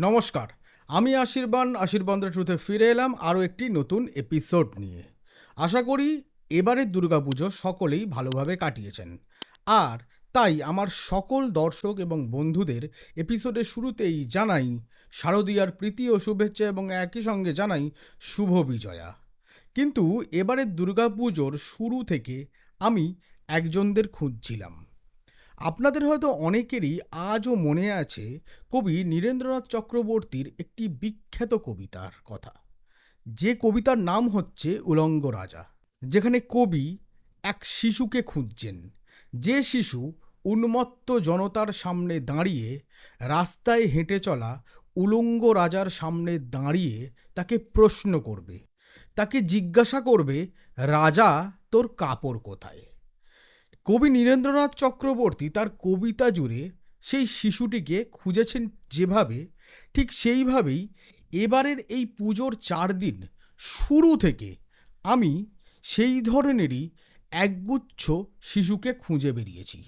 নমস্কার। আমি আশীর্বাণ আশীর্বাণ ট্রুথে ফিরে এলাম আরও একটি নতুন এপিসোড নিয়ে। আশা করি এবারের দুর্গাপুজো সকলেই ভালোভাবে কাটিয়েছেন। আর তাই আমার সকল দর্শক এবং বন্ধুদের এপিসোডের শুরুতেই জানাই শারদীয়ার প্রীতি ও শুভেচ্ছা এবং একই সঙ্গে জানাই শুভ বিজয়া। কিন্তু এবারের দুর্গাপুজোর শুরু থেকে আমি একজনদের খুঁজছিলাম। আপনাদের হয়তো অনেকেরই আজও মনে আছে কবি নীরেন্দ্রনাথ চক্রবর্তীর একটি বিখ্যাত কবিতার কথা। যে কবিতার নাম হচ্ছে উলঙ্গ রাজা, যেখানে কবি এক শিশুকে খুঁজছেন। যে শিশু উন্মত্ত জনতার সামনে দাঁড়িয়ে, রাস্তায় হেঁটে চলা উলঙ্গ রাজার সামনে দাঁড়িয়ে তাকে প্রশ্ন করবে। তাকে জিজ্ঞাসা করবে, রাজা, তোর কাপড় কোথায়? কবি নীরেন্দ্রনাথ চক্রবর্তী তার কবিতা জুড়ে সেই শিশুটিকে খুঁজেছেন যেভাবে, ঠিক সেইভাবেই এবারের এই পুজোর চার দিন শুরু থেকে আমি সেই ধরনেরই একগুচ্ছ শিশুকে খুঁজে বেরিয়েছি।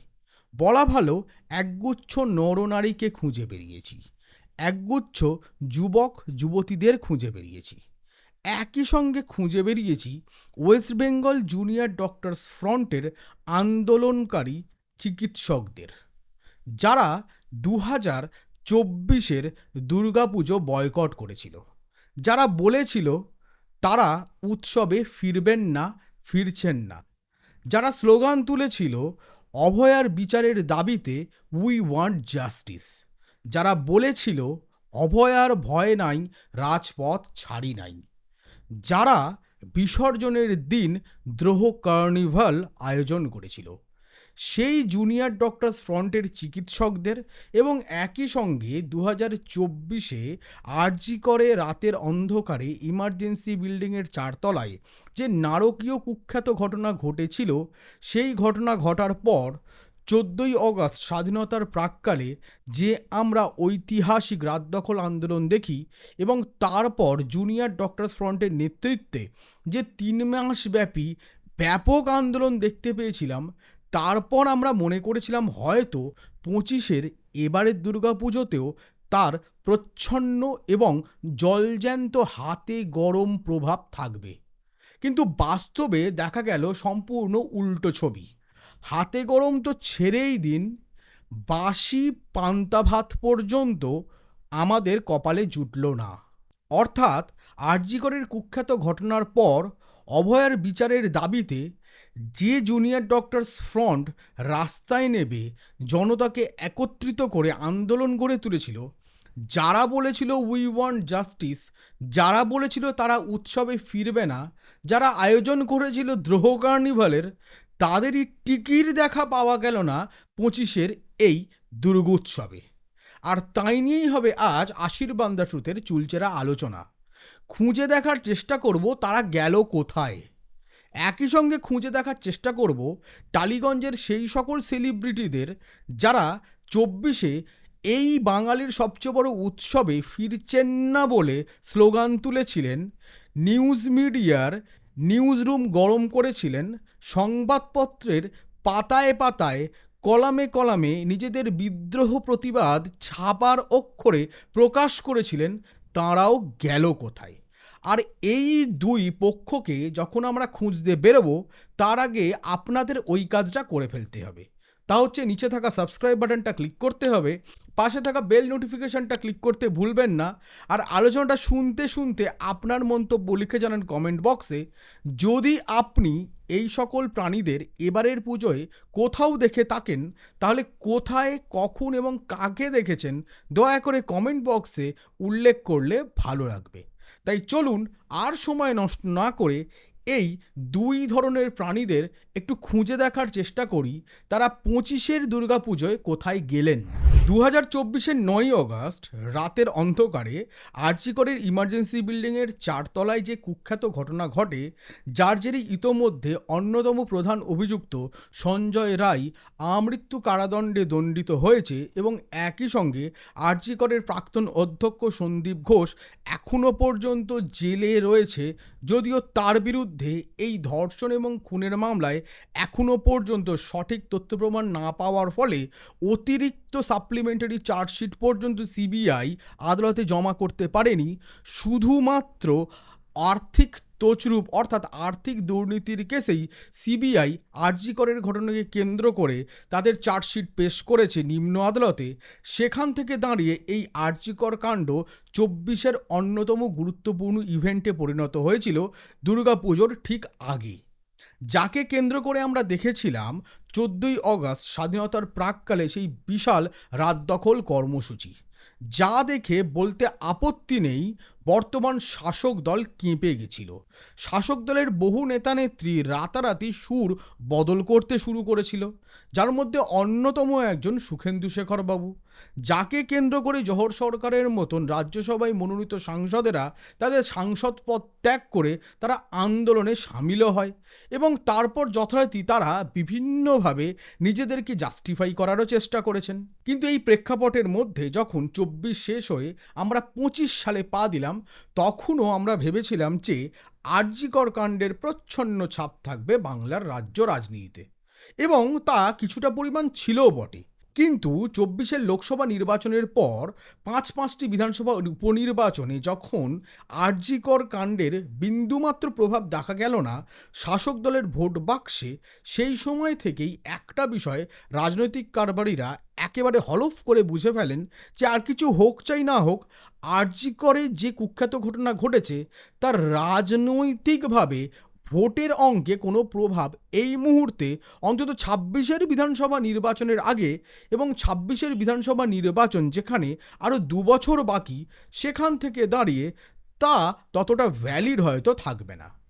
বলা ভালো, একগুচ্ছ নরনারীকে খুঁজে বেরিয়েছি। একগুচ্ছ যুবক, যুবতীদের খুঁজে বেরিয়েছি। একই সঙ্গে খুঁজে বেরিয়েছি ওয়েস্ট বেঙ্গল জুনিয়র ডক্টরস ফ্রন্টের আন্দোলনকারী চিকিৎসকদের, যারা দু হাজার চব্বিশের দুর্গাপুজো বয়কট করেছিল। যারা বলেছিল তারা উৎসবে ফিরবেন না, ফিরছেন না। যারা স্লোগান তুলেছিল, অভয়ার বিচারের দাবিতে উই ওয়ান্ট জাস্টিস। যারা বলেছিল, অভয়ার ভয় নাই, রাজপথ ছাড়ি নাই। যারা বিসর্জনের দিন দ্রোহ কার্নিভাল আয়োজন করেছিল। সেই জুনিয়র ডক্টরস ফ্রন্টের চিকিৎসকদের এবং একই সঙ্গে দু হাজার চব্বিশে আরজি করে রাতের অন্ধকারে ইমার্জেন্সি বিল্ডিংয়ের চারতলায় যে নারকীয় কুখ্যাত ঘটনা ঘটেছিল, সেই ঘটনা ঘটার পর চোদ্দোই অগস্ট স্বাধীনতার প্রাককালে যে আমরা ঐতিহাসিক রাত দখল আন্দোলন দেখি এবং তারপর জুনিয়র ডক্টরস ফ্রন্টের নেতৃত্বে যে তিন মাস ব্যাপী ব্যাপক আন্দোলন দেখতে পেয়েছিলাম, তারপর আমরা মনে করেছিলাম হয়তো পঁচিশের এবারের দুর্গাপুজোতেও তার প্রচ্ছন্ন এবং জলজ্যান্ত হাতে গরম প্রভাব থাকবে। কিন্তু বাস্তবে দেখা গেল সম্পূর্ণ উল্টো ছবি। হাতে গরম তো ছেড়েই দিন, বাসি পান্তা ভাত পর্যন্ত আমাদের কপালে জুটল না। অর্থাৎ আরজিকরের কুখ্যাত ঘটনার পর অভয়ার বিচারের দাবিতে যে জুনিয়র ডক্টরস ফ্রন্ট রাস্তায় নেবে, জনতাকে একত্রিত করে আন্দোলন গড়ে তুলেছিল। যারা বলেছিল উই ওয়ান্ট জাস্টিস যারা বলেছিল তারা উৎসবে ফিরবে না, যারা আয়োজন করেছিল দ্রোহ কার্নিভালের তাদেরই টিকির দেখা পাওয়া গেল না পঁচিশের এই দুর্গোৎসবে। আর তাই নিয়েই হবে আজ আশীর্বান্দা ট্রুথের চুলচেরা আলোচনা। খুঁজে দেখার চেষ্টা করব তারা গেল কোথায়। একই সঙ্গে খুঁজে দেখার চেষ্টা করব টালিগঞ্জের সেই সকল সেলিব্রিটিদের যারা চব্বিশে এই বাঙালির সবচেয়ে বড় উৎসবে ফিরছেন না বলে স্লোগান তুলেছিলেন, নিউজ মিডিয়ার নিউজ রুম গরম করেছিলেন সংবাদপত্রের পাতায় পাতায়, কলামে কলামে নিজেদের বিদ্রোহ প্রতিবাদ ছাপার অক্ষরে প্রকাশ করেছিলেন, তাঁরাও গেল কোথায়? আর এই দুই পক্ষকে যখন আমরা খুঁজতে বেরোবো, তার আগে আপনাদের ওই কাজটা করে ফেলতে হবে। তা হচ্ছে নিচে থাকা সাবস্ক্রাইব বাটনটা ক্লিক করতে হবে, পাশে থাকা বেল নোটিফিকেশনটা ক্লিক করতে ভুলবেন না, আর আলোচনাটা শুনতে শুনতে আপনার মন্তব্য লিখে জানান কমেন্ট বক্সে। যদি আপনি এই সকল প্রাণীদের এবারের পুজোয় কোথাও দেখে থাকেন তাহলে কোথায়, কখন এবং কাকে দেখেছেন, দয়া করে কমেন্ট বক্সে উল্লেখ করলে ভালো লাগবে। তাই চলুন আর সময় নষ্ট না করে এই দুই ধরনের প্রাণীদের একটু খুঁজে দেখার চেষ্টা করি, তারা পঁচিশের দুর্গাপুজোয় কোথায় গেলেন? দু হাজার চব্বিশের নয় অগস্ট, রাতের অন্ধকারে আর্চিকরের ইমার্জেন্সি বিল্ডিংয়ের চারতলায় যে কুখ্যাত ঘটনা ঘটে, যার জেরে ইতোমধ্যে অন্যতম প্রধান অভিযুক্ত সঞ্জয় রায় আমৃত্যু কারাদণ্ডে দণ্ডিত হয়েছে এবং একই সঙ্গে আর্চিকরের প্রাক্তন অধ্যক্ষ সন্দীপ ঘোষ এখনও পর্যন্ত জেলে রয়েছে, যদিও তার বিরুদ্ধে মধ্যে এই ধর্ষণ এবং খুনের মামলায় এখনও পর্যন্ত সঠিক তথ্য প্রমাণ না পাওয়ার ফলে অতিরিক্ত সাপ্লিমেন্টারি চার্জশিট পর্যন্ত সিবিআই আদালতে জমা করতে পারেনি। শুধুমাত্র আর্থিক তছরূপ অর্থাৎ আর্থিক দুর্নীতির কেসেই সিবিআই আরজিকরের ঘটনাকে কেন্দ্র করে তাদের চার্জশিট পেশ করেছে নিম্ন আদালতে। সেখান থেকে দাঁড়িয়ে এই আরজিকর কাণ্ড চব্বিশের অন্যতম গুরুত্বপূর্ণ ইভেন্টে পরিণত হয়েছিল দুর্গাপুজোর ঠিক আগে যাকে কেন্দ্র করে আমরা দেখেছিলাম, চোদ্দোই অগস্ট স্বাধীনতার প্রাককালে সেই বিশাল রাত দখল কর্মসূচি। যা দেখে বলতে আপত্তি নেই বর্তমান শাসক দল কেঁপে গেছিল। শাসক দলের বহু নেতা নেত্রী রাতারাতি সুর বদল করতে শুরু করেছিল, যার মধ্যে অন্যতম একজন সুখেন্দু শেখর বাবু। যাকে কেন্দ্র করে জহর সরকারের মতন রাজ্যসভায় মনোনীত সাংসদেরা তাদের সাংসদ পদ ত্যাগ করে তারা আন্দোলনে সামিলও হয় এবং তারপর যথারীতি তারা বিভিন্নভাবে নিজেদেরকে জাস্টিফাই করারও চেষ্টা করেছেন। কিন্তু এই প্রেক্ষাপটের মধ্যে যখন চব্বিশ শেষ হয়ে আমরা পঁচিশ সালে পা দিলাম তখনও আমরা ভেবেছিলাম যে আরজিকর কাণ্ডের প্রচ্ছন্ন ছাপ থাকবে বাংলার রাজ্য রাজনীতিতে। এবং তা কিছুটা পরিমাণ ছিল বটে। কিন্তু চব্বিশের লোকসভা নির্বাচনের পর পাঁচ পাঁচটি বিধানসভা উপনির্বাচনে যখন আরজিকর কাণ্ডের বিন্দুমাত্র প্রভাব দেখা গেল না, শাসক দলের ভোট বাক্সে সেই সময় থেকেই একটা বিষয় রাজনৈতিক কারবারিরা একেবারে হলফ করে বুঝে ফেলেন যে আর কিছু হোক চাই না হোক, আরজিকরে যে কুখ্যাত ঘটনা ঘটেছে, তার রাজনৈতিকভাবে ভোটের অঙ্কে কোনো প্রভাব এই মুহূর্তে অন্তত ছাব্বিশের বিধানসভা নির্বাচনের আগে এবং ছাব্বিশের বিধানসভা নির্বাচন যেখানে আরও দু বছর বাকি সেখান থেকে দাঁড়িয়ে তা ততটা ভ্যালিড হয়তো থাকবে না।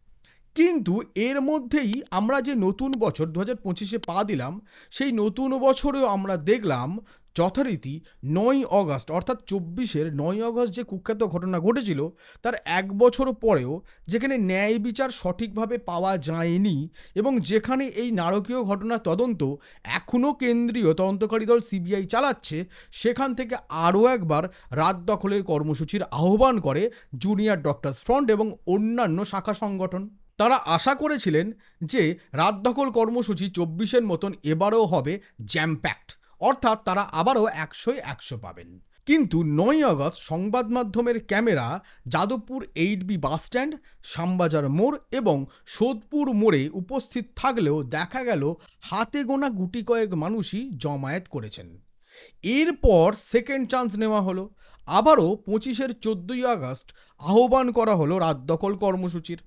কিন্তু এর মধ্যেই আমরা যে নতুন বছর দু হাজার পঁচিশে পা দিলাম, সেই নতুন বছরেও আমরা দেখলাম যথারীতি নয় অগস্ট, অর্থাৎ চব্বিশের নয় অগস্ট যে কুখ্যাত ঘটনা ঘটেছিল, তার এক বছর পরেও যেখানে ন্যায় বিচার সঠিকভাবে পাওয়া যায়নি এবং যেখানে এই নারকীয় ঘটনা তদন্ত এখনও কেন্দ্রীয় তদন্তকারী দল সিবিআই চালাচ্ছে, সেখান থেকে আরও একবার রাত দখলের কর্মসূচির আহ্বান করে জুনিয়র ডক্টরস ফ্রন্ট এবং অন্যান্য শাখা সংগঠন। তারা আশা করেছিলেন যে রাত দখল কর্মসূচি চব্বিশের মতন এবারও হবে জ্যাম প্যাক্ট অর্থাৎ তারা আবারও একশোয় একশো পাবেন। কিন্তু নয় আগস্ট সংবাদ মাধ্যমের camera Jadavpur eight B bus stand Shyambazar মোড় এবং সোদপুর মোড়ে উপস্থিত থাকলেও দেখা গেল হাতে গোনা গুটি কয়েক মানুষই জমায়েত করেছেন। এরপর সেকেন্ড চান্স নেওয়া হলো। আবারও পঁচিশের চোদ্দোই আগস্ট আহ্বান করা হলো রাত দখল কর্মসূচির।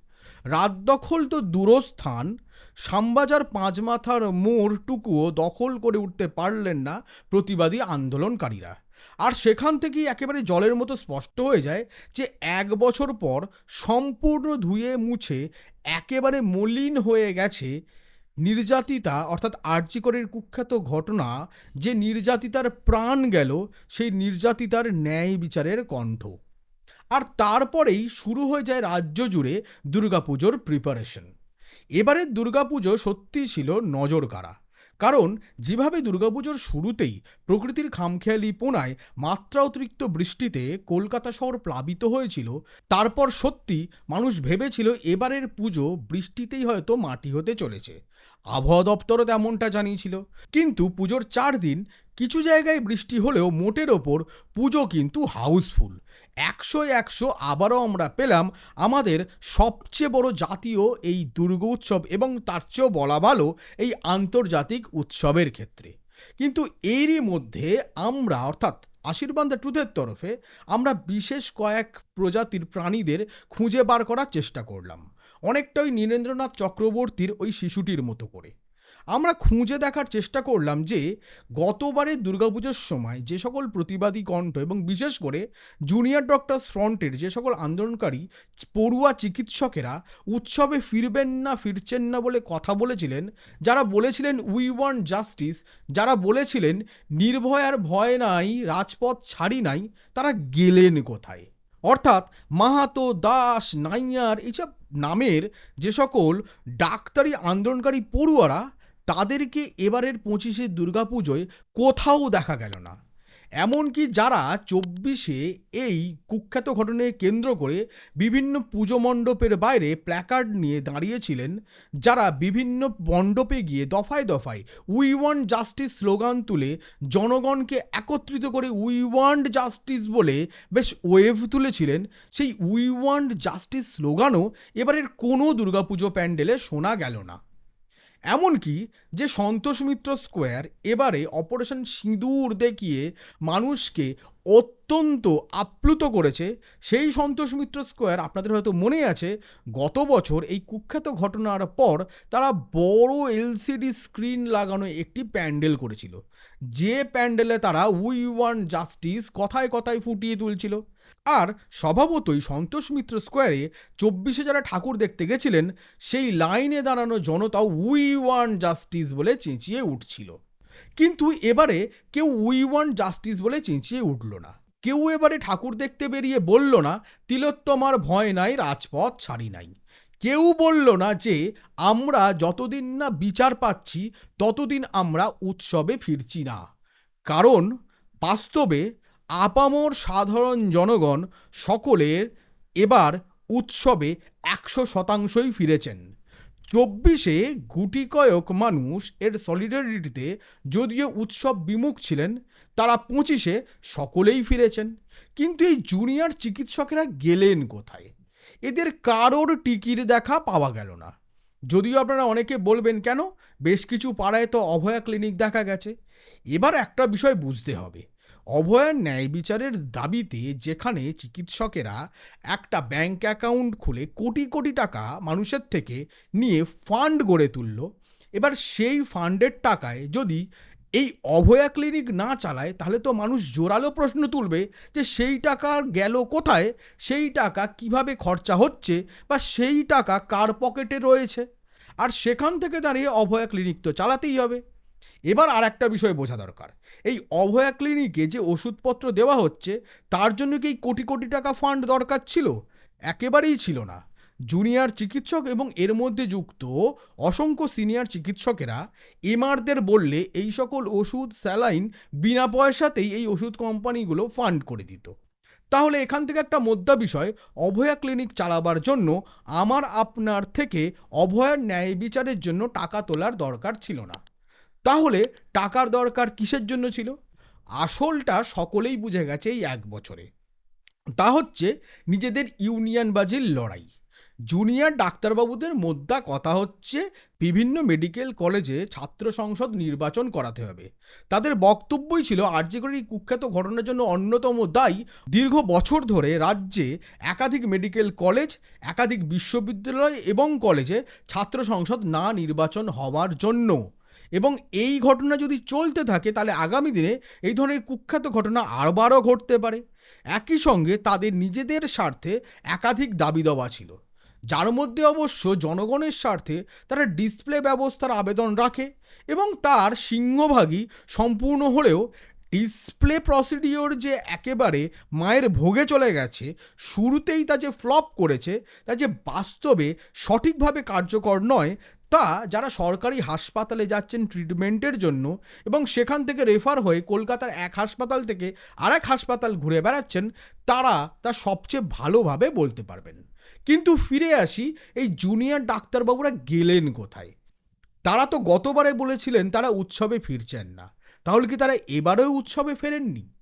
রাত দখল তো দূরস্থান, শ্যামবাজার পাঁচমাথার মোড়টুকুও দখল করে উঠতে পারলেন না প্রতিবাদী আন্দোলনকারীরা। আর সেখান থেকেই একেবারে জলের মতো স্পষ্ট হয়ে যায় যে এক বছর পর সম্পূর্ণ ধুয়ে মুছে একেবারে মলিন হয়ে গেছে নির্যাতিতা, অর্থাৎ আর্যিকরের কুখ্যাত ঘটনা, যে নির্যাতিতার প্রাণ গেল, সেই নির্যাতিতার ন্যায় বিচারের কণ্ঠ। আর তারপরেই শুরু হয়ে যায় রাজ্য জুড়ে দুর্গাপুজোর প্রিপারেশন এবারের দুর্গাপুজো সত্যিই ছিল নজর কাড়া কারণ যেভাবে দুর্গাপুজোর শুরুতেই প্রকৃতির খামখেয়ালি পোনায় মাত্রা অতিরিক্ত বৃষ্টিতে কলকাতা শহর প্লাবিত হয়েছিল, তারপর সত্যি মানুষ ভেবেছিল এবারের পুজো বৃষ্টিতেই হয়তো মাটি হতে চলেছে। আবহাওয়া দপ্তরও তেমনটা জানিয়েছিল। কিন্তু পুজোর চার দিন কিছু জায়গায় বৃষ্টি হলেও মোটের ওপর পুজো কিন্তু হাউসফুল একশো একশো আবারও আমরা পেলাম আমাদের সবচেয়ে বড় জাতীয় এই দুর্গ উৎসব এবং তার চেয়েও বলা ভালো এই আন্তর্জাতিক উৎসবের ক্ষেত্রে। কিন্তু এরই মধ্যে আমরা, অর্থাৎ আশীর্বাদ দ্য ট্রুথের তরফে আমরা বিশেষ কয়েক প্রজাতির প্রাণীদের খুঁজে বার করার চেষ্টা করলাম। অনেকটা ওই নীরেন্দ্রনাথ চক্রবর্তীর ওই শিশুটির মতো করে। আমরা খুঁজে দেখার চেষ্টা করলাম যে গতবারের দুর্গাপুজোর সময় যে সকল প্রতিবাদী কণ্ঠ এবং বিশেষ করে জুনিয়র ডক্টরস ফ্রন্টের যে সকল আন্দোলনকারী পড়ুয়া চিকিৎসকেরা উৎসবে ফিরবেন না, ফিরছেন না বলে কথা বলেছিলেন, যারা বলেছিলেন উই ওয়ান্ট জাস্টিস যারা বলেছিলেন নির্ভয়ার ভয় নাই, রাজপথ ছাড়ি নাই তারা গেলেন কোথায়? অর্থাৎ মাহাতো, দাস, নাইয়ার এইসব নামের যে সকল ডাক্তারি, আন্দোলনকারী পড়ুয়ারা তাদেরকে এবারের পঁচিশে দুর্গাপুজোয় কোথাও দেখা গেল না। এমনকি যারা চব্বিশে এই কুখ্যাত ঘটনায় কেন্দ্র করে বিভিন্ন পুজো মণ্ডপের বাইরে প্ল্যাকার্ড নিয়ে দাঁড়িয়েছিলেন, যারা বিভিন্ন মণ্ডপে গিয়ে দফায় দফায় উই ওয়ান্ট জাস্টিস স্লোগান তুলে জনগণকে একত্রিত করে উই ওয়ান্ট জাস্টিস বলে বেশ ওয়েভ তুলেছিলেন। সেই উই ওয়ান্ট জাস্টিস স্লোগানও এবারের কোনো দুর্গাপুজো প্যান্ডেলে শোনা গেল না। এমনকি যে সন্তোষ মিত্র স্কোয়ার এবারে অপারেশন সিঁদুর দেখিয়ে মানুষকে অত্যন্ত আপ্লুত করেছে, সেই সন্তোষ মিত্র স্কোয়ার আপনাদের হয়তো মনে আছে, গত বছর এই কুখ্যাত ঘটনার পর তারা বড় এলসিডি স্ক্রিন লাগানো একটি প্যান্ডেল করেছিল। যে প্যান্ডেলে তারা উই ওয়ান জাস্টিস কথায় কথায় ফুটিয়ে তুলছিল। আর স্বভাবতই সন্তোষ মিত্র স্কোয়ারে চব্বিশে যারা ঠাকুর দেখতে গেছিলেন, সেই লাইনে দাঁড়ানো জনতাও উই ওয়ান জাস্টিস বলে চেঁচিয়ে উঠছিল। কিন্তু এবারে কেউ উই ওয়ান জাস্টিস বলে চেঁচিয়ে উঠল না। কেউ এবারে ঠাকুর দেখতে বেরিয়ে বলল না তিলোত্তমার ভয় নাই, রাজপথ ছাড়ি নাই। কেউ বলল না যে, আমরা যতদিন না বিচার পাচ্ছি, ততদিন আমরা উৎসবে ফিরছি না। কারণ বাস্তবে আপামর সাধারণ জনগণ সকলের এবার উৎসবে একশো শতাংশই ফিরেছেন। চব্বিশে গুটি কয়েক মানুষ এর সলিডারিটিতে যদিও উৎসব বিমুখ ছিলেন, তারা পঁচিশে সকলেই ফিরেছেন। কিন্তু এই জুনিয়র চিকিৎসকেরা গেলেন কোথায়? এদের কারোর টিকির দেখা পাওয়া গেল না। যদিও আপনারা অনেকে বলবেন, কেন? বেশ কিছু পাড়ায় তো অভয়া ক্লিনিক দেখা গেছে। এবার একটা বিষয় বুঝতে হবে। অভয়ার ন্যায় বিচারের দাবিতে যেখানে চিকিৎসকেরা একটা ব্যাংক অ্যাকাউন্ট খুলে কোটি কোটি টাকা মানুষের থেকে নিয়ে ফান্ড গড়ে তুলল, এবার সেই ফান্ডের টাকায় যদি এই অভয়া ক্লিনিক না চালায়, তাহলে তো মানুষ জোরালো প্রশ্ন তুলবে যে সেই টাকা গেল কোথায়, সেই টাকা কীভাবে খরচা হচ্ছে বা সেই টাকা কার পকেটে রয়েছে। আর সেখান থেকে দাঁড়িয়ে অভয়া ক্লিনিক তো চালাতেই হবে। এবার আর একটা বিষয় বোঝা দরকার। এই অভয়া ক্লিনিকে যে ওষুধপত্র দেওয়া হচ্ছে, তার জন্য কি কোটি কোটি টাকা ফান্ড দরকার ছিল? একেবারেই ছিল না। জুনিয়র চিকিৎসক এবং এর মধ্যে যুক্ত অসংখ্য সিনিয়র চিকিৎসকেরা এমআরদের বললে এই সকল ওষুধ স্যালাইন বিনা পয়সাতেই এই ওষুধ কোম্পানিগুলো ফান্ড করে দিত। তাহলে এখান থেকে একটা মোদ্দা বিষয়, অভয়া ক্লিনিক চালাবার জন্য আমার আপনার থেকে অভয়ার ন্যায় বিচারের জন্য টাকা তোলার দরকার ছিল না। তাহলে টাকার দরকার কিসের জন্য ছিল? আসলটা সকলেই বুঝে গেছে এই এক বছরে। তা হচ্ছে নিজেদের ইউনিয়নবাজির লড়াই। জুনিয়র ডাক্তারবাবুদের মোদ্দা কথা হচ্ছে বিভিন্ন মেডিকেল কলেজে ছাত্র সংসদ নির্বাচন করাতে হবে। তাদের বক্তব্যই ছিল আর্যিকরের এই কুখ্যাত ঘটনার জন্য অন্যতম দায়ী। দীর্ঘ বছর ধরে রাজ্যে একাধিক মেডিকেল কলেজ, একাধিক বিশ্ববিদ্যালয় এবং কলেজে ছাত্র সংসদ না নির্বাচন হওয়ার জন্য এবং এই ঘটনা যদি চলতে থাকে, তাহলে আগামী দিনে এই ধরনের কুখ্যাত ঘটনা আরবারও ঘটতে পারে। একই সঙ্গে তাদের নিজেদের স্বার্থে একাধিক দাবি দেওয়া ছিল। যার মধ্যে অবশ্য জনগণের স্বার্থে তারা ডিসপ্লে ব্যবস্থার আবেদন রাখে এবং তার সিংহভাগই সম্পূর্ণ হলেও ডিসপ্লে প্রসিডিওর যে একেবারে মায়ের ভোগে চলে গেছে, শুরুতেই তা যে ফ্লপ করেছে, তা যে বাস্তবে সঠিকভাবে কার্যকর নয় তা যারা সরকারি হাসপাতালে যাচ্ছেন ট্রিটমেন্টের জন্য এবং সেখান থেকে রেফার হয়ে কলকাতার এক হাসপাতাল থেকে আরেক হাসপাতাল ঘুরে বেড়াচ্ছেন, তারা তা সবচেয়ে ভালোভাবে বলতে পারবেন। কিন্তু ফিরে আসি এই জুনিয়র ডাক্তারবাবুরা গেলেন কোথায়? তারা তো গতবারে বলেছিলেন তারা উৎসবে ফিরছেন না। তাহলে কি তারা এবারেও উৎসবে ফেরেননি?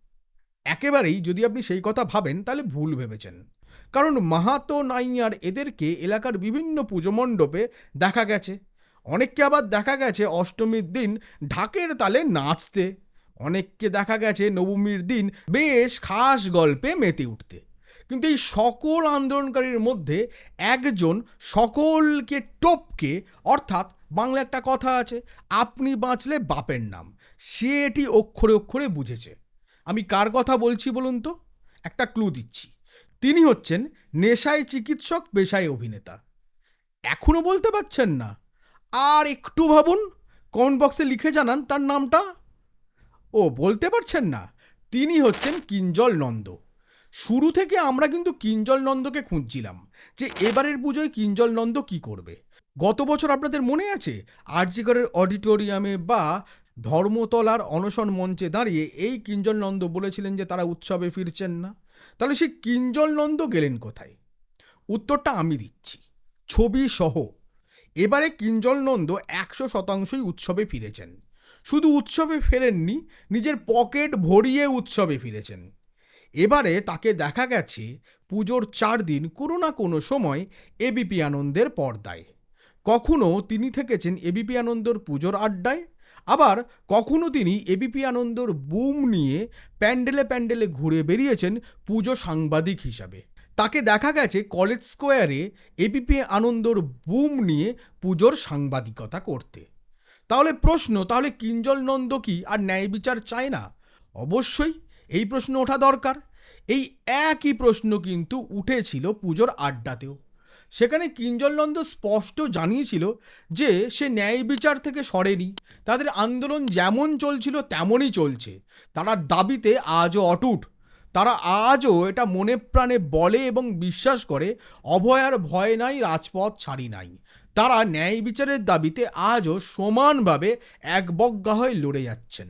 একেবারেই যদি আপনি সেই কথা ভাবেন, তাহলে ভুল ভেবেছেন। কারণ মাহাতো নাইয়ার এদেরকে এলাকার বিভিন্ন পুজো মণ্ডপে দেখা গেছে। অনেককে আবার দেখা গেছে অষ্টমীর দিন ঢাকের তালে নাচতে। অনেককে দেখা গেছে নবমীর দিন বেশ খাস গল্পে মেতে উঠতে। কিন্তু এই সকল আন্দোলনকারীর মধ্যে একজন সকলকে টপকে, অর্থাৎ বাংলা একটা কথা আছে, আপনি বাঁচলে বাপের নাম। সে এটি অক্ষরে অক্ষরে বুঝেছে। আমি কার কথা বলছি বলুন তো? একটা ক্লু দিচ্ছি। তিনি হচ্ছেন নেশায় চিকিৎসক, পেশায় অভিনেতা। এখনও বলতে পারছেন না। আর একটু ভাবুন কমেন্ট বক্সে লিখে জানান তার নামটা। ও, বলতে পারছেন না। তিনি হচ্ছেন কিঞ্জল নন্দ। শুরু থেকে আমরা কিন্তু কিঞ্জল নন্দকে খুঁজছিলাম যে এবারের পুজোয় কিঞ্জল নন্দ কি করবে। গত বছর আপনাদের মনে আছে? আরজিগড়ের অডিটোরিয়ামে বা ধর্মতলার অনশন মঞ্চে দাঁড়িয়ে এই কিঞ্জল নন্দ বলেছিলেন যে তারা উৎসবে ফিরছেন না। তাহলে সেই কিঞ্জল নন্দ গেলেন কোথায়? উত্তরটা আমি দিচ্ছি। ছবি সহ। এবারে কিঞ্জল নন্দ একশো শতাংশই উৎসবে ফিরেছেন। শুধু উৎসবে ফেরেননি, নিজের পকেট ভরিয়ে উৎসবে ফিরেছেন। এবারে তাকে দেখা গেছে পুজোর চার দিন কোনো না কোনো সময় এবিপি আনন্দের পর্দায়। কখনও তিনি থেকেছেন এবিপি আনন্দর পুজোর আড্ডায় আবার কখনো তিনি এবিপি আনন্দর বুম নিয়ে প্যান্ডেলে প্যান্ডেলে ঘুরে বেরিয়েছেন পুজো সাংবাদিক হিসাবে। তাকে দেখা গেছে কলেজ স্কোয়ারে এবিপি আনন্দর বুম নিয়ে পুজোর সাংবাদিকতা করতে। তাহলে প্রশ্ন, তাহলে কিঞ্জল নন্দ কি আর ন্যায় বিচার চায় না? অবশ্যই এই প্রশ্ন ওঠা দরকার। এই একই প্রশ্ন কিন্তু উঠেছিল পুজোর আড্ডাতেও। সেখানে কিঞ্জল নন্দ স্পষ্ট জানিয়েছিল যে সে ন্যায় বিচার থেকে সরেনি। তাদের আন্দোলন যেমন চলছিল তেমনই চলছে। তারা দাবিতে আজও অটুট। তারা আজও এটা মনে প্রাণে বলে এবং বিশ্বাস করে অভয়ার ভয় নাই, রাজপথ ছাড়ি নাই। তারা ন্যায় বিচারের দাবিতে আজও সমানভাবে একবজ্ঞা হয়ে লড়ে যাচ্ছেন।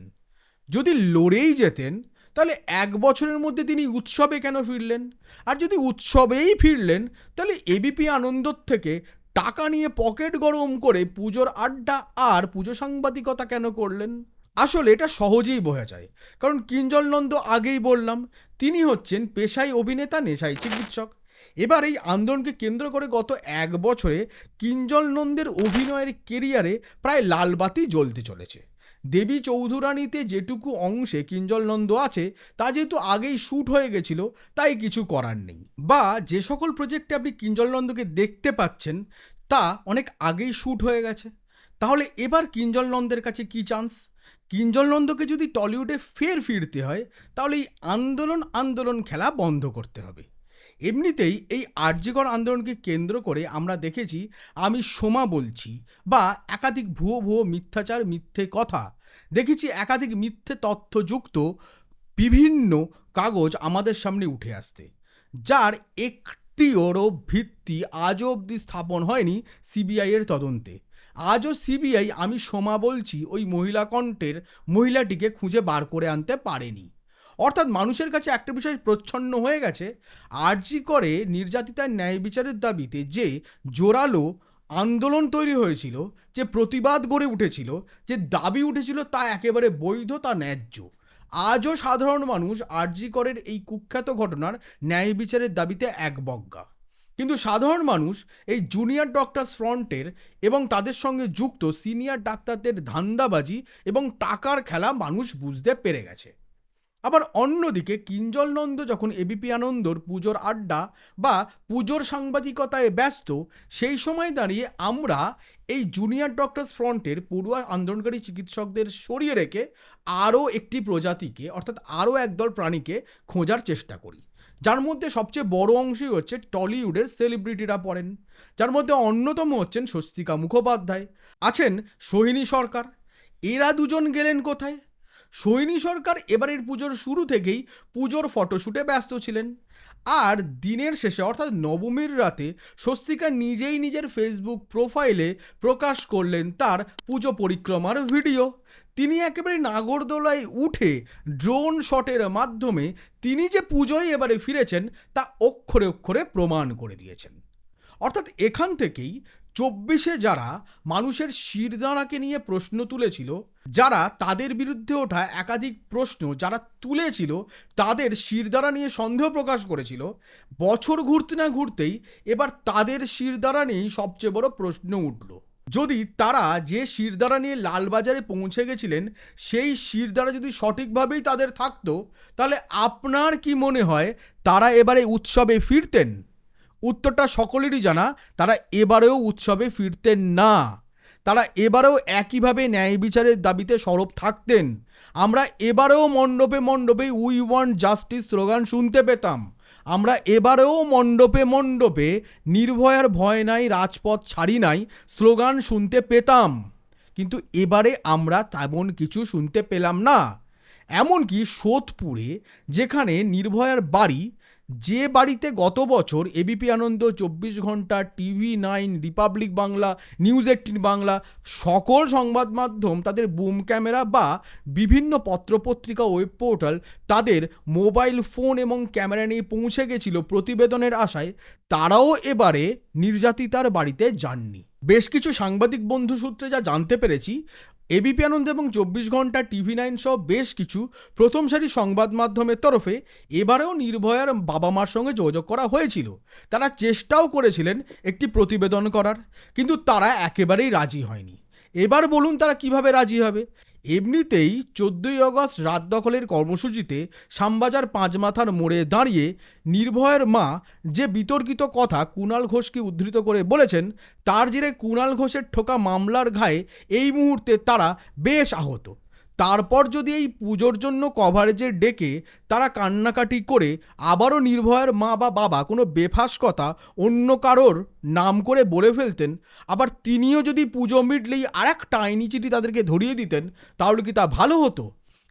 যদি লড়েই যেতেন তাহলে এক বছরের মধ্যে তিনি উৎসবে কেন ফিরলেন? আর যদি উৎসবেই ফিরলেন, তাহলে এবিপি আনন্দর থেকে টাকা নিয়ে পকেট গরম করে পুজোর আড্ডা আর পুজো সাংবাদিকতা কেন করলেন? আসলে এটা সহজেই বোঝা যায়। কারণ কিঞ্জল নন্দ আগেই বললাম, তিনি হচ্ছেন পেশায় অভিনেতা, নেশায় চিকিৎসক। এবার এই আন্দোলনকে কেন্দ্র করে গত এক বছরে কিঞ্জল নন্দের অভিনয়ের কেরিয়ারে প্রায় লালবাতি জ্বলতে চলেছে। দেবী চৌধুরানীতে যেটুকু অংশে কিঞ্জল নন্দ আছে, তা যেহেতু আগেই শ্যুট হয়ে গেছিল, তাই কিছু করার নেই। বা যে সকল প্রজেক্টে আপনি কিঞ্জল নন্দকে দেখতে পাচ্ছেন, তা অনেক আগেই শ্যুট হয়ে গেছে। তাহলে এবার কিঞ্জল নন্দের কাছে কি চান্স কিঞ্জল নন্দকে যদি টলিউডে ফের ফিরতে হয়, তাহলে এই আন্দোলন আন্দোলন খেলা বন্ধ করতে হবে। এমনিতেই এই আর্যিকর আন্দোলনকে কেন্দ্র করে আমরা দেখেছি, আমি সোমা বলছি বা একাধিক ভুয়ো ভুয়ো মিথ্যাচার, মিথ্যে কথা। দেখেছি একাধিক মিথ্যে তথ্যযুক্ত বিভিন্ন কাগজ আমাদের সামনে উঠে আসতে। যার একটি একটিওরও ভিত্তি আজও অবধি স্থাপন হয়নি সিবিআইয়ের তদন্তে। আজও সিবিআই, আমি সোমা বলছি, ওই মহিলা কণ্ঠের মহিলাটিকে খুঁজে বার করে আনতে পারেনি। অর্থাৎ মানুষের কাছে একটা বিষয় প্রচ্ছন্ন হয়ে গেছে, আরজি করে নির্যাতিতার ন্যায় বিচারের দাবিতে যে জোরালো আন্দোলন তৈরি হয়েছিল, যে প্রতিবাদ গড়ে উঠেছিল, যে দাবি উঠেছিল তা একেবারে বৈধ, তা ন্যায্য। আজও সাধারণ মানুষ আরজি করের এই কুখ্যাত ঘটনার ন্যায় বিচারের দাবিতে এক একবজ্ঞা। কিন্তু সাধারণ মানুষ এই জুনিয়র ডক্টর ফ্রন্টের এবং তাদের সঙ্গে যুক্ত সিনিয়র ডাক্তারদের ধান্দাবাজি এবং টাকার খেলা মানুষ বুঝতে পেরে গেছে। আবার অন্যদিকে কিঞ্জল নন্দ যখন এবিপি আনন্দর পুজোর আড্ডা বা পুজোর সাংবাদিকতায় ব্যস্ত, সেই সময় দাঁড়িয়ে আমরা এই জুনিয়র ডক্টরস ফ্রন্টের পড়ুয়া আন্দোলনকারী চিকিৎসকদের সরিয়ে রেখে আরও একটি প্রজাতিকে, অর্থাৎ আরও একদল প্রাণীকে খোঁজার চেষ্টা করি। যার মধ্যে সবচেয়ে বড় অংশই হচ্ছে টলিউডের সেলিব্রিটিরা পড়েন। যার মধ্যে অন্যতম হচ্ছেন স্বস্তিকা মুখোপাধ্যায়। আছেন সোহিনী সরকার। এরা দুজন গেলেন কোথায়? সৈনী সরকার এবারের পুজোর শুরু থেকেই পুজোর ফটোশ্যুটে ব্যস্ত ছিলেন। আর দিনের শেষে, অর্থাৎ নবমীর রাতে, স্বস্তিকা নিজেই নিজের ফেসবুক প্রোফাইলে প্রকাশ করলেন তার পুজো পরিক্রমার ভিডিও। তিনি একেবারে নাগরদোলায় উঠে ড্রোন শটের মাধ্যমে তিনি যে পুজোয় এবারে ফিরেছেন তা অক্ষরে অক্ষরে প্রমাণ করে দিয়েছেন। অর্থাৎ এখান থেকেই চব্বিশে যারা মানুষের শিরদাঁড়াকে নিয়ে প্রশ্ন তুলেছিল, যারা তাদের বিরুদ্ধে ওঠা একাধিক প্রশ্ন যারা তুলেছিল, তাদের শিরদাঁড়া নিয়ে সন্দেহ প্রকাশ করেছিল। বছর ঘুরতে না ঘুরতেই এবার তাদের শিরদাঁড়া নিয়েই সবচেয়ে বড় প্রশ্ন উঠল। যদি তারা যে শিরদাঁড়া নিয়ে লালবাজারে পৌঁছে গেছিলেন, সেই শিরদাঁড়া যদি সঠিকভাবেই তাদের থাকতো, তাহলে আপনার কি মনে হয় তারা এবারে উৎসবে ফিরতেন? উত্তরটা সকলেরই জানা, তারা এবারেও উৎসবে ফিরতেন না। তারা এবারেও একইভাবে ন্যায় বিচারের দাবিতে সরব থাকতেন। আমরা এবারেও মণ্ডপে মণ্ডপে উই ওয়ান্ট জাস্টিস স্লোগান শুনতে পেতাম। আমরা এবারেও মণ্ডপে মণ্ডপে নির্ভয়ার ভয় নাই, রাজপথ ছাড়ি নাই স্লোগান শুনতে পেতাম। কিন্তু এবারে আমরা তেমন কিছু শুনতে পেলাম না। এমনকি সোদপুরে, যেখানে নির্ভয়ার বাড়ি যে বাড়িতে গত বছর এবিপি আনন্দ, চব্বিশ ঘণ্টা, TV nine, Republic Bangla, news eighteen Bangla সকল সংবাদ মাধ্যম তাদের বুম ক্যামেরা বা বিভিন্ন পত্রপত্রিকা ওয়েব পোর্টাল তাদের মোবাইল ফোন এবং ক্যামেরা নিয়ে পৌঁছে গেছিল প্রতিবেদনের আশায়। তারাও এবারে নির্যাতিতার বাড়িতে যাননি। বেশ কিছু সাংবাদিক বন্ধু সূত্রে যা জানতে পেরেছি এবিপি আনন্দ এবং চব্বিশ ঘণ্টা টিভি নাইন সহ বেশ কিছু প্রথম সারি সংবাদ মাধ্যমের তরফে এবারেও নির্ভয়ার বাবা মার সঙ্গে যোগাযোগ করা হয়েছিল। তারা চেষ্টাও করেছিলেন একটি প্রতিবেদন করার, কিন্তু তারা একেবারেই রাজি হয়নি। এবার বলুন তারা কীভাবে রাজি হবে? এমনিতেই চোদ্দই অগস্ট রাত দখলের কর্মসূচিতে শামবাজার পাঁচ মাথার মোড়ে দাঁড়িয়ে নির্ভয়ের মা যে বিতর্কিত কথা কুণাল ঘোষকে উদ্ধৃত করে বলেছেন, তার জেরে কুণাল ঘোষের ঠোকা মামলার ঘায়ে এই মুহূর্তে তারা বেশ আহত। তারপর যদি এই পুজোর জন্য কভারেজে ডেকে তারা কান্নাকাটি করে, আবারও নির্ভয়ের মা বা বাবা, কোনো বেফাস কথা অন্য কারোর নাম করে বলে ফেলতেন, আবার তিনিও যদি পুজো মিটলেই আর একটা আইনি চিঠি তাদেরকে ধরিয়ে দিতেন, তাহলে কি তা ভালো হতো?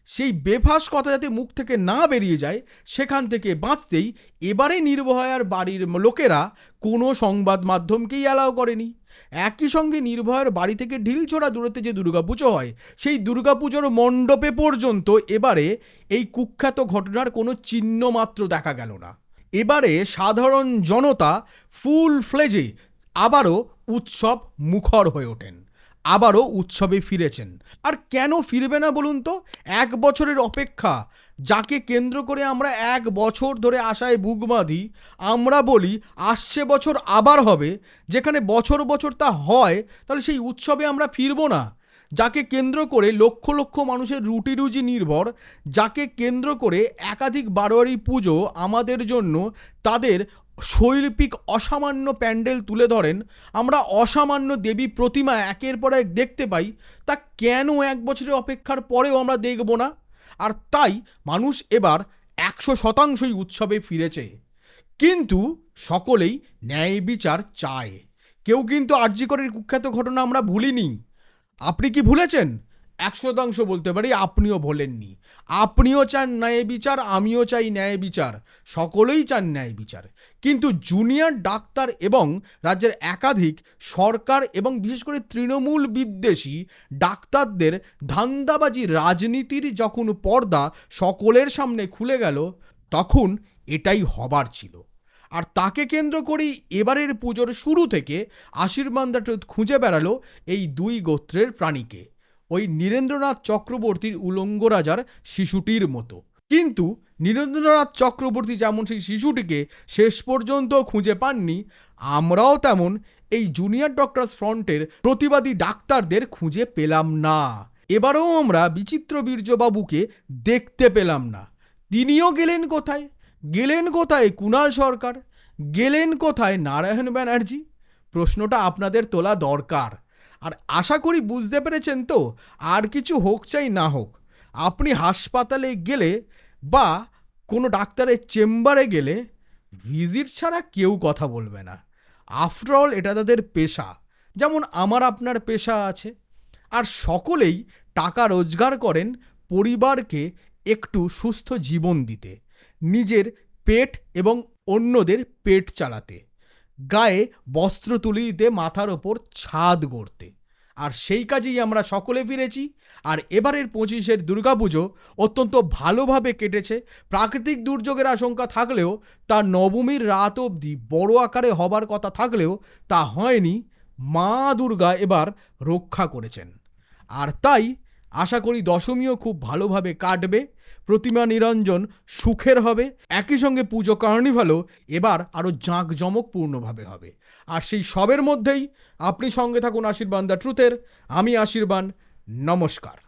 সেই বেফাস কথা যাতে মুখ থেকে না বেরিয়ে যায়, সেখান থেকে বাঁচতেই এবারে নির্ভয়ার বাড়ির লোকেরা কোনো সংবাদ মাধ্যমকেই অ্যালাউ করেনি। একই সঙ্গে নির্ভয়ার বাড়ি থেকে ঢিলছোড়া দূরত্বে যে দুর্গাপুজো হয়, সেই দুর্গাপুজোর মণ্ডপে পর্যন্ত এবারে এই কুখ্যাত ঘটনার কোনো চিহ্ন মাত্র দেখা গেল না। এবারে সাধারণ জনতা ফুল ফ্লেজে আবারও উৎসব মুখর হয়ে ওঠেন। আবারও উৎসবে ফিরেছেন। আর কেন ফিরবে না বলুন তো? এক বছরের অপেক্ষা। যাকে কেন্দ্র করে আমরা এক বছর ধরে আশায় বুক বাঁধি, আমরা বলি আসছে বছর আবার হবে। যেখানে বছর বছর তা হয়, তাহলে সেই উৎসবে আমরা ফিরবো না। যাকে কেন্দ্র করে লক্ষ লক্ষ মানুষের রুটি রুজি নির্ভর, যাকে কেন্দ্র করে একাধিক বারোয়ারি পুজো আমাদের জন্য তাদের শৈল্পিক অসামান্য প্যান্ডেল তুলে ধরেন, আমরা অসামান্য দেবী প্রতিমা একের পর এক দেখতে পাই, তা কেন এক বছরের অপেক্ষার পরেও আমরা দেখব না? আর তাই মানুষ এবার একশো শতাংশই উৎসবে ফিরেছে। কিন্তু সকলেই ন্যায় বিচার চায়। কেউ কিন্তু আর্যিকরের কুখ্যাত ঘটনা আমরা ভুলিনি। আপনি কি ভুলেছেন? একশো শতাংশ বলতে পারি, আপনিও ভোলেননি। আপনিও চান ন্যায় বিচার, আমিও চাই ন্যায় বিচার। সকলেই চান ন্যায় বিচার। কিন্তু জুনিয়র ডাক্তার এবং রাজ্যের একাধিক সরকার এবং বিশেষ করে তৃণমূল বিদ্বেষী ডাক্তারদের ধান্দাবাজি রাজনীতির যখন পর্দা সকলের সামনে খুলে গেল, তখন এটাই হবার ছিল। আর তাকে কেন্দ্র করেই এবারের পুজোর শুরু থেকে আশীর্বাদ খুঁজে বেড়ালো এই দুই গোত্রের প্রাণীকে। ওই নীরেন্দ্রনাথ চক্রবর্তীর উলঙ্গ রাজার শিশুটির মতো। কিন্তু নীরেন্দ্রনাথ চক্রবর্তী যেমন সেই শিশুটিকে শেষ পর্যন্ত খুঁজে পাননি, আমরাও তেমন এই জুনিয়র ডক্টরস ফ্রন্টের প্রতিবাদী ডাক্তারদের খুঁজে পেলাম না। এবারেও আমরা বিচিত্র বীর্যবাবুকে দেখতে পেলাম না। তিনিও গেলেন কোথায়? গেলেন কোথায় কুণাল সরকার? গেলেন কোথায় নারায়ণ ব্যানার্জি? প্রশ্নটা আপনাদের তোলা দরকার। আর আশা করি বুঝতে পেরেছেন তো, আর কিছু হোক চাই না হোক, আপনি হাসপাতালে গেলে বা কোনো ডাক্তারের চেম্বারে গেলে ভিজিট ছাড়া কেউ কথা বলবে না। আফটারঅল এটা তাদের পেশা। যেমন আমার আপনার পেশা আছে। আর সকলেই টাকা রোজগার করেন পরিবারকে একটু সুস্থ জীবন দিতে, নিজের পেট এবং অন্যদের পেট চালাতে। গায়ে বস্ত্র তুলে দিতে মাথার ওপর ছাদ গড়তে। আর সেই কাজেই আমরা সকলে ফিরেছি। আর এবারের পঁচিশের দুর্গাপুজো অত্যন্ত ভালোভাবে কেটেছে। প্রাকৃতিক দুর্যোগের আশঙ্কা থাকলেও তা নবমীর রাত অবধি বড় আকারে হবার কথা থাকলেও তা হয়নি। মা দুর্গা এবার রক্ষা করেছেন। আর তাই আশা করি দশমীও খুব ভালোভাবে কাটবে। প্রতিমা নিরঞ্জন সুখের হবে, একই সঙ্গে পুজো কার্নিভালও এবার আরও জাঁকজমকপূর্ণভাবে হবে। আর সেই সবের মধ্যেই আপনি সঙ্গে থাকুন আশীর্বাদ দ্য ট্রুথের, আমি আশীর্বাদ নমস্কার।